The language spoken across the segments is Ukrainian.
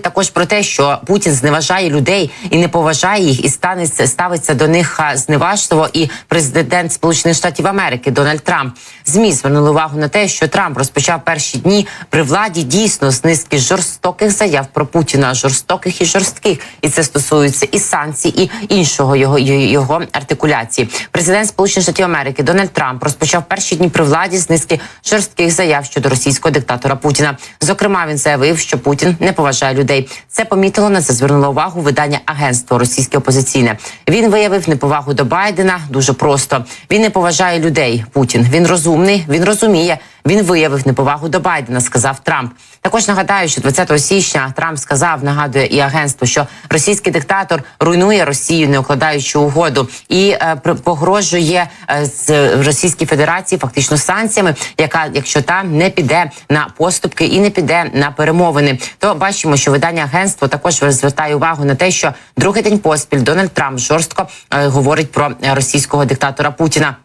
Також про те, що Путін зневажає людей і не поважає їх, і станеться ставиться до них зневажливо. І президент Сполучених Штатів Америки Дональд Трамп змі звернули увагу на те, що Трамп розпочав перші дні при владі дійсно з низки жорстоких заяв про Путіна, жорстоких і жорстких, і це стосується і санкцій, і іншого його його артикуляції. Президент Сполучених Штатів Америки Дональд Трамп розпочав перші дні при владі з низки жорстких заяв щодо російського диктатора Путіна. Зокрема, він заявив, що Путін не поважає людей. Це помітило на це звернуло увагу видання агентство російське опозиційне. Він виявив неповагу до Байдена дуже просто. Він не поважає людей. Путін він розумний, він розуміє. Він виявив неповагу до Байдена, сказав Трамп. Також нагадаю, що 20 січня Трамп сказав, нагадує і агентство, що російський диктатор руйнує Росію, не укладаючи угоду, і е, погрожує е, з Російській Федерації фактично санкціями, яка, якщо та не піде на поступки і не піде на перемовини, то бачимо, що видання агентство також звертає увагу на те, що другий день поспіль Дональд Трамп жорстко е, говорить про російського диктатора Путіна.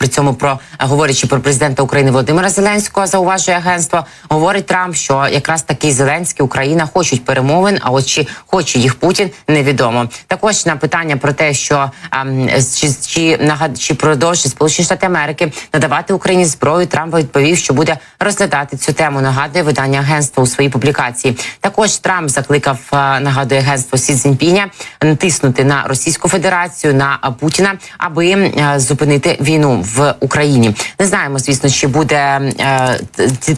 При цьому про говорячи про президента України Володимира Зеленського, зауважує агентство. Говорить Трамп, що якраз таки Зеленський Україна хочуть перемовин. А от чи хоче їх Путін, невідомо. Також на питання про те, що ем, чи, чи нагад чи продовжить Сполучені Штати Америки надавати Україні зброю. Трамп відповів, що буде розглядати цю тему. Нагадує видання агентства у своїй публікації. Також Трамп закликав е, нагадує агентство Сі Цзіньпіня натиснути на Російську Федерацію на е, Путіна, аби е, зупинити війну в Україні. Не знаємо, звісно, чи буде е,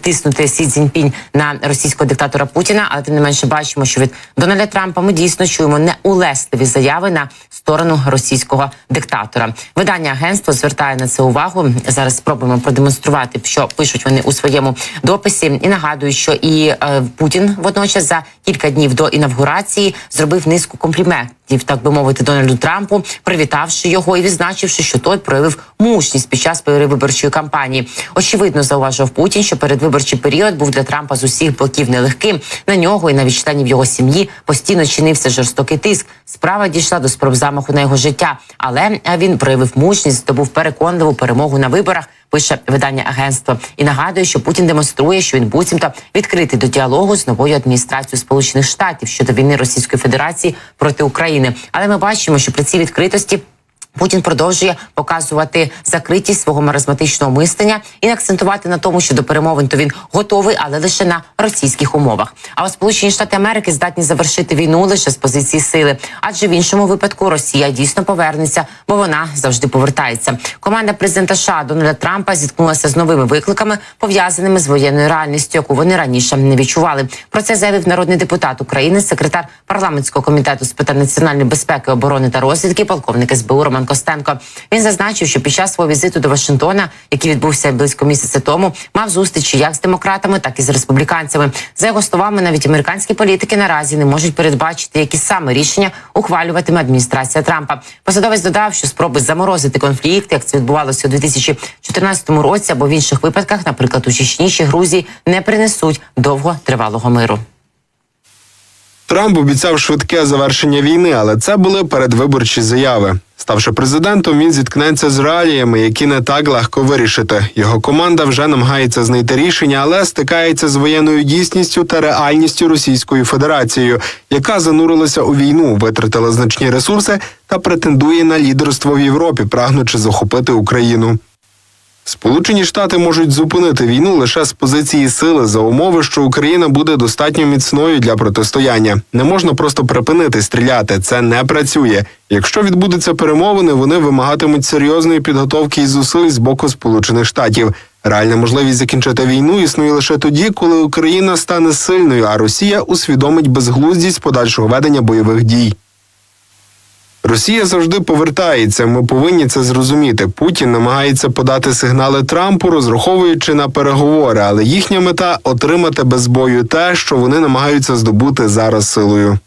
тиснути Сі Цзіньпінь на російського диктатора Путіна, але тим не менше бачимо, що від Дональда Трампа ми дійсно чуємо неулесливі заяви на сторону російського диктатора. Видання агентство звертає на це увагу. Зараз спробуємо продемонструвати, що пишуть вони у своєму дописі, і нагадую, що і е, Путін водночас за кілька днів до інавгурації зробив низку компліментів, так би мовити, Дональду Трампу, привітавши його і відзначивши, що той проявив мужність під час передвиборчої кампанії. Очевидно, зауважив Путін, що передвиборчий період був для Трампа з усіх боків нелегким. На нього і навіть членів його сім'ї постійно чинився жорстокий тиск. Справа дійшла до спроб замаху на його життя, але він проявив мужність, здобув переконливу перемогу на виборах. Пише видання агентства і нагадує, що Путін демонструє, що він буцімто відкритий до діалогу з новою адміністрацією Сполучених Штатів щодо війни Російської Федерації проти України. Але ми бачимо, що при цій відкритості. Путін продовжує показувати закритість свого маразматичного мислення і акцентувати на тому, що до перемовин то він готовий, але лише на російських умовах. А от Сполучені Штати Америки здатні завершити війну лише з позиції сили, адже в іншому випадку Росія дійсно повернеться, бо вона завжди повертається. Команда президента США Дональда Трампа зіткнулася з новими викликами, пов'язаними з воєнною реальністю, яку вони раніше не відчували. Про це заявив народний депутат України, секретар парламентського комітету з питань національної безпеки, оборони та розвідки, полковник СБУ Роман Костенко. Він зазначив, що під час свого візиту до Вашингтона, який відбувся близько місяця тому, мав зустрічі як з демократами, так і з республіканцями. За його словами, навіть американські політики наразі не можуть передбачити, які саме рішення ухвалюватиме адміністрація Трампа. Посадовець додав, що спроби заморозити конфлікт, як це відбувалося у 2014 році, або в інших випадках, наприклад, у Чечні чи Грузії, не принесуть довготривалого миру. Трамп обіцяв швидке завершення війни, але це були передвиборчі заяви. Ставши президентом, він зіткнеться з реаліями, які не так легко вирішити. Його команда вже намагається знайти рішення, але стикається з воєнною дійсністю та реальністю Російською Федерацією, яка занурилася у війну, витратила значні ресурси та претендує на лідерство в Європі, прагнучи захопити Україну. Сполучені Штати можуть зупинити війну лише з позиції сили за умови, що Україна буде достатньо міцною для протистояння. Не можна просто припинити стріляти. Це не працює. Якщо відбудуться перемовини, вони вимагатимуть серйозної підготовки і зусиль з боку Сполучених Штатів. Реальна можливість закінчити війну існує лише тоді, коли Україна стане сильною, а Росія усвідомить безглуздість подальшого ведення бойових дій. Росія завжди повертається. Ми повинні це зрозуміти. Путін намагається подати сигнали Трампу, розраховуючи на переговори, але їхня мета отримати без бою те, що вони намагаються здобути зараз силою.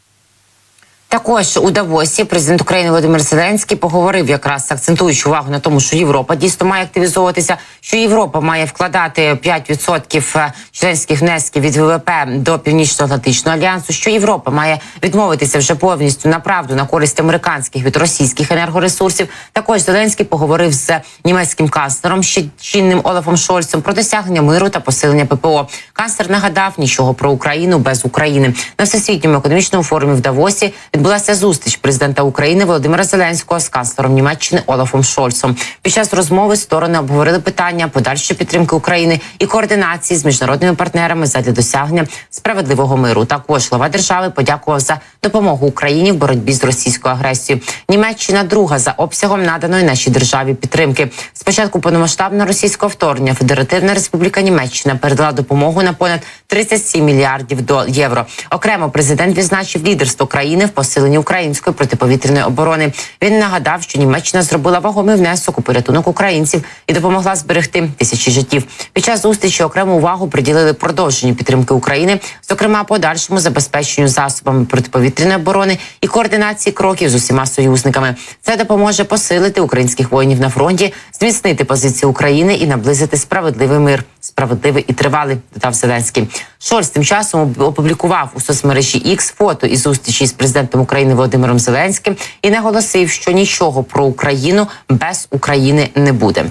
Також у Давосі президент України Володимир Зеленський поговорив якраз акцентуючи увагу на тому, що Європа дійсно має активізовуватися що Європа має вкладати 5% членських внесків від ВВП до Північно-Атлантичного альянсу, що Європа має відмовитися вже повністю на правду на користь американських від російських енергоресурсів. Також Зеленський поговорив з німецьким канцлером ще чинним Олафом Шольцем про досягнення миру та посилення ППО. Канцлер нагадав нічого про Україну без України на всесвітньому економічному форумі в Давосі відбулася зустріч президента України Володимира Зеленського з канцлером Німеччини Олафом Шольцом. Під час розмови сторони обговорили питання подальшої підтримки України і координації з міжнародними партнерами задля досягнення справедливого миру. Також глава держави подякував за допомогу Україні в боротьбі з російською агресією. Німеччина друга за обсягом наданої нашій державі підтримки. Спочатку повномасштабного російського вторгнення Федеративна Республіка Німеччина передала допомогу на понад 37 мільярдів до євро. Окремо президент відзначив лідерство країни в посиленні української протиповітряної оборони. Він нагадав, що Німеччина зробила вагомий внесок у порятунок українців і допомогла зберегти тисячі життів. Під час зустрічі окрему увагу приділили продовженню підтримки України, зокрема подальшому забезпеченню засобами протиповітряної оборони і координації кроків з усіма союзниками. Це допоможе посилити українських воїнів на фронті, зміцнити позиції України і наблизити справедливий мир, справедливий і тривалий. Додав Зеленський. Шольц тим часом опублікував у соцмережі X фото із зустрічі з президентом України Володимиром Зеленським і наголосив, що нічого про Україну без України не буде.